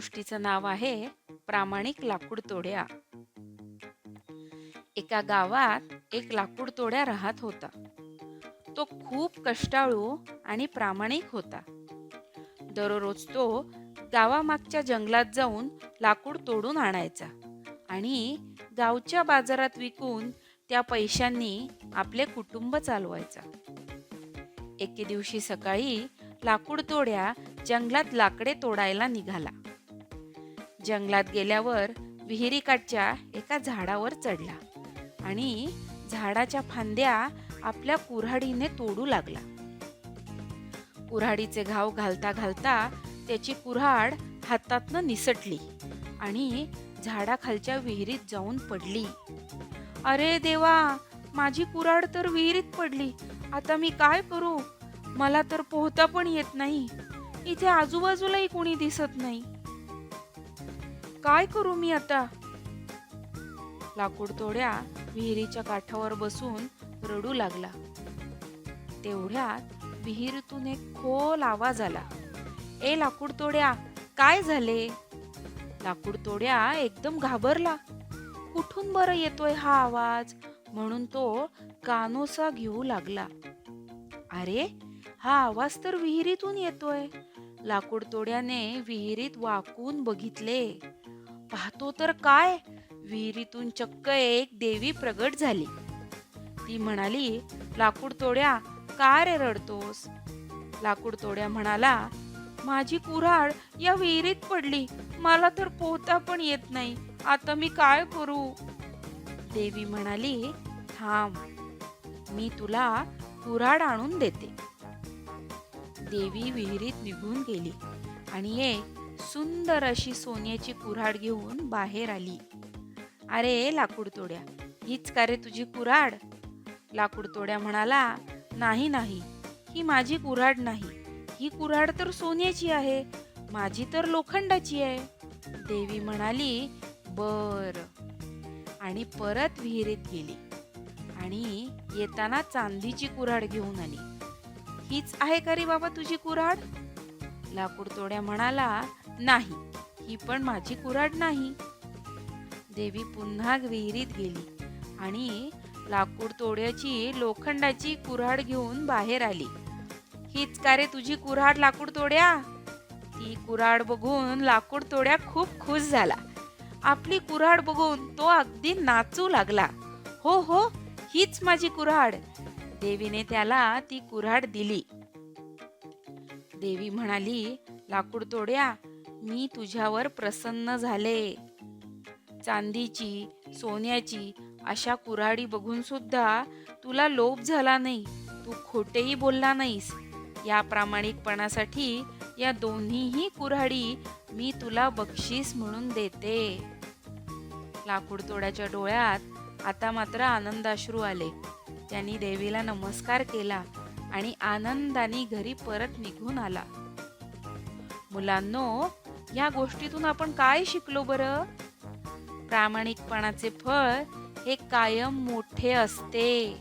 गोष्टीचं नाव आहे प्रामाणिक लाकूड तोड्या एका गावात एक लाकूड तोड्या राहत होता. तो खूप कष्टाळू आणि प्रामाणिक होता. दररोज तो गावामागच्या जंगलात जाऊन लाकूड तोडून आणायचा आणि गावच्या बाजारात विकून त्या पैशांनी आपले कुटुंब चालवायचा. एके दिवशी सकाळी लाकूड तोड्या जंगलात लाकडे तोडायला निघाला. जंगलात गेल्यावर विहिरीकाठच्या एका झाडावर चढला आणि झाडाच्या फांद्या आपल्या कुऱ्हाडीने तोडू लागला. कुऱ्हाडीचे घाव घालता घालता त्याची कुऱ्हाड हातातनं निसटली आणि झाडाखालच्या विहिरीत जाऊन पडली. अरे देवा माझी कुऱ्हाड तर विहिरीत पडली. आता मी काय करू? मला तर पोहता पण येत नाही. इथे आजूबाजूलाही कोणी दिसत नाही. काय करू मी आता? लाकूड तोड्या विहिरीच्या काठावर बसून रडू लागला. तेवढ्यात विहिरीतून एक खोल आवाज आला. ए लाकूड तोड्या काय झाले? लाकूड तोड्या एकदम घाबरला. कुठून बरं येतोय हा आवाज? म्हणून तो कानोसा घेऊ लागला. अरे हा आवाज तर विहिरीतून येतोय. लाकूडतोड्याने विहिरीत वाकून बघितले. पाहतो तर काय? विहिरीतून चक्क एक देवी प्रगट झाली. ती म्हणाली लाकूडतोड्या का रे रडतोस? लाकूडतोड्या म्हणाला माझी कुऱ्हाड या विहिरीत पडली. मला तर पोहता पण येत नाही. आता मी काय करू? देवी म्हणाली थांब. मी तुला कुऱ्हाड आणून देते. देवी विहिरीत निघून गेली आणि एक सुंदर अशी सोन्याची कुऱ्हाड घेऊन बाहेर आली. अरे लाकूड तोड्या हीच का रे तुझी कुऱ्हाड? लाकूड तोड्या म्हणाला नाही नाही ही माझी कुऱ्हाड नाही. ही कुऱ्हाड तर सोन्याची आहे माझी तर लोखंडाची आहे. देवी म्हणाली बर. आणि परत विहिरीत गेली आणि येताना चांदीची कुऱ्हाड घेऊन आली. हीच आहे का रे बाबा तुझी कुऱ्हाड? लाकूड तोड्या म्हणाला नाही ही पण माझी कुऱ्हाड नाही. देवी पुन्हा विहिरीत गेली आणि लाकूड तोड्याची लोखंडाची कुऱ्हाड घेऊन बाहेर आली. हीच का रे तुझी कुऱ्हाड लाकूड तोड्या? ती कुऱ्हाड बघून लाकूड तोड्या खूप खुश झाला. आपली कुऱ्हाड बघून तो अगदी नाचू लागला. हो हो हीच माझी कुऱ्हाड. देवीने त्याला ती कुऱ्हाड दिली. देवी म्हणाली लाकूड तोड्या मी तुझ्यावर प्रसन्न झाले. चांदीची सोन्याची अशा कुऱ्हाडी बघून सुद्धा तुला लोभ झाला नाही. तू खोटेही बोलला नाहीस. या प्रामाणिकपणासाठी या दोन्हीही कुऱ्हाडी मी तुला बक्षीस म्हणून देते. लाकूड तोड्याच्या डोळ्यात आता मात्र आनंदाश्रू आले. त्यांनी देवीला नमस्कार केला आणि आनंदाने घरी परत निघून आला. मुलांनो या गोष्टीतून आपण काय शिकलो बरं? प्रामाणिकपणाचे फळ हे कायम मोठे असते.